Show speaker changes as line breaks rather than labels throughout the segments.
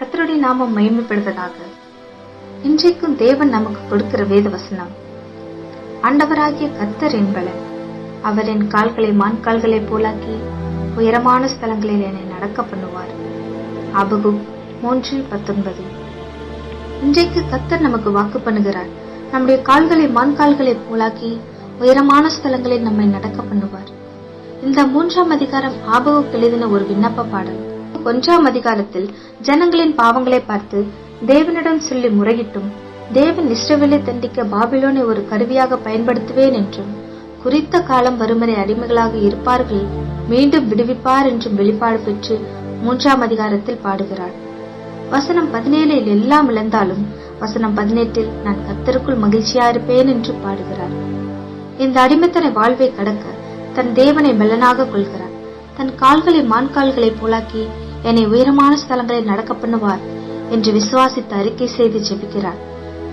கத்தருடைய நாமம் மகிமைப்படுவதாக. இன்றைக்கும் தேவன் நமக்கு கொடுக்கிற வேத வசனம் ஆண்டவராகிய கர்த்தர் என்பலன் அவர் என் கால்களை மான்கால்களை போலாக்கி உயரமான ஸ்தலங்களில் என்னை நடக்க பண்ணுவார். அபகு மூன்று பத்தொன்பது. இன்றைக்கு கர்த்தர் நமக்கு வாக்கு பண்ணுகிறார். நம்முடைய கால்களை மான்கால்களை போலாக்கி உயரமான ஸ்தலங்களில் நம்மை நடக்க பண்ணுவார். இந்த மூன்றாம் அதிகாரம் ஆபகுக்கு எழுதின ஒரு விண்ணப்ப பாடல். ஒன்றாம் அதிகாரத்தில் ஜனங்களின் பாவங்களை பார்த்து தேவனிடம் சொல்லி முறையிட்டும் தேவன் இஸ்ரவேலை தண்டிக்க பாபிலோனை ஒரு கருவியாக பயன்படுத்துவேன் என்றும் குறித்த காலம் வருமறை அடிமைகளாக இருப்பார்கள் மீண்டும் விடுவிப்பார் என்றும் வெளிப்பாடு பெற்று மூன்றாம் அதிகாரத்தில் பாடுகிறார். வசனம் பதினேழில் எல்லாம் இழந்தாலும் வசனம் பதினெட்டில் நான் கத்தருக்குள் மகிழ்ச்சியா இருப்பேன் என்று பாடுகிறார். இந்த அடிமைத்தனை வாழ்வை கடக்க தன் தேவனை மெல்லனாக கொள்கிறார். தன் கால்களை மான் கால்களை போலாக்கி என்னை உயரமான ஸ்தலங்களில் நடக்க பண்ணுவார் என்று விசுவாசித்து அறிக்கை செய்து ஜெபிக்கிறார்.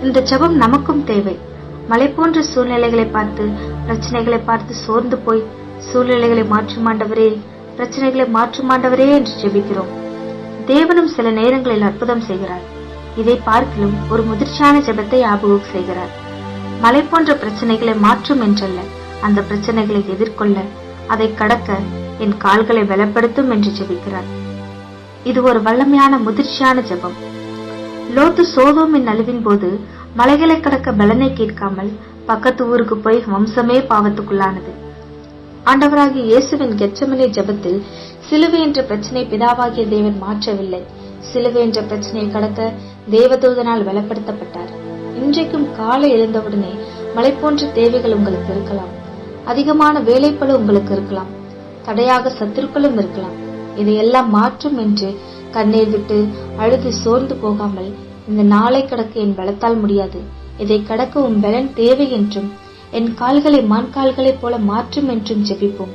இந்த ஜெபம் நமக்கும் தேவை. மலை போன்ற சூழ்நிலைகளை பார்த்து பிரச்சனைகளை பார்த்து சோர்ந்து போய் சூழ்நிலைகளை மாற்றுமாண்டவரே பிரச்சனைகளை மாற்றுமாண்டவரே என்று ஜெபிக்கிறோம். தேவனும் சில நேரங்களில் அற்புதம் செய்கிறார். இதை பார்க்கிலும் ஒரு முதிர்ச்சியான ஜெபத்தை ஆபகம் செய்கிறார். மலை போன்ற பிரச்சனைகளை மாற்றும் என்றல்ல அந்த பிரச்சனைகளை எதிர்கொள்ள அதை கடக்க என் கால்களை பலப்படுத்தும் என்று ஜெபிக்கிறார். இது ஒரு வல்லமையான முதிர்ச்சியான ஜெபம். லோத்து சோதோமின் அழிவின் போது மலைகளை கடக்க பலனை கேட்காமல் பக்கத்து ஊருக்கு போய் வம்சமே பாவத்துக்குள்ளானது. ஆண்டவராகிய இயேசுவின் கெச்சமலை ஜெபத்தில் சிலுவை என்ற பிரச்சனை பிதாவாகிய தேவன் மாற்றவில்லை. சிலுவை என்ற பிரச்சனையை கடக்க தேவதூதனால் பலப்படுத்தப்பட்டார் இன்றைக்கும் காலை எழுந்தவுடனே மலை போன்ற தேவைகள் உங்களுக்கு இருக்கலாம். அதிகமான வேலைப்பளு உங்களுக்கு இருக்கலாம். தடையாக சத்துருக்களும் இருக்கலாம். இதையெல்லாம் மாற்றும் என்று கண்ணீர் விட்டு அழுது சோர்ந்து போகாமல் இந்த நாளை கடக்க என் பலத்தால் முடியாது. இதை கடக்க உன் பலன் தேவை என்றும் என் கால்களை மான் கால்களைப் போல மாற்றும் என்றும் ஜெபிப்போம்.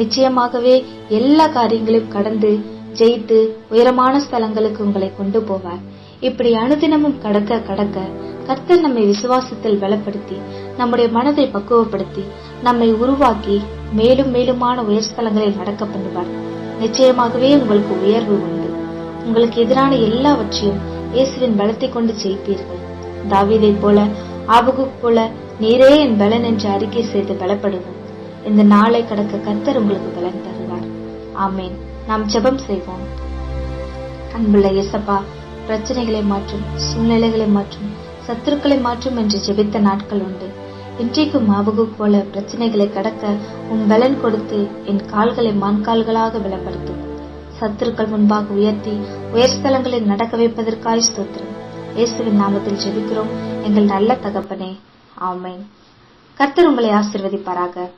நிச்சயமாகவே எல்லா காரியங்களையும் கடந்து ஜெயித்து உயரமான ஸ்தலங்களுக்கு உங்களை கொண்டு போவார். இப்படி அனுதினமும் கடக்க கடக்க கர்த்தர் நம்மை விசுவாசத்தில் பலப்படுத்தி நம்முடைய மனதை பக்குவப்படுத்தி நம்மை உருவாக்கி மேலும் மேலுமான உயர்ஸ்தலங்களில் நடக்க பண்ணுவார். நிச்சயமாகவே உங்களுக்கு உயர்வு உண்டு. உங்களுக்கு எதிரான எல்லாவற்றையும் இயேசுவின் பலத்தை கொண்டு ஜெயிப்பீர்கள். தாவீதை போல ஆபகு போல நீரே என் பலன் என்று அறிக்கை செய்து பலப்படுவோம். இந்த நாளை கடக்க கர்த்தர் உங்களுக்கு பலன் தருவார். ஆமேன். நாம் ஜெபம் செய்வோம். அன்புள்ள இயேசப்பா பிரச்சனைகளை மாற்றும் சூழ்நிலைகளை மாற்றும் சத்துருக்களை மாற்றும் என்று ஜெபித்த நாட்கள் உண்டு. இன்றைக்கும் ஆபகு போல பிரச்சனைகளை கடக்க உன் பலன் கொடுத்து என் கால்களை மான்கால்களாக பலப்படுத்தும் சத்துருக்கள் முன்பாக உயர்த்தி உயர்ஸ்தலங்களில் நடக்க வைப்பதற்காய் ஸ்தோத்திரம். இயேசுவின் நாமத்தில் ஜெபிக்கிறோம். எங்கள் நல்ல தகப்பனே. ஆமேன். கர்த்தர் உங்களை ஆசிர்வதிப்பாராக.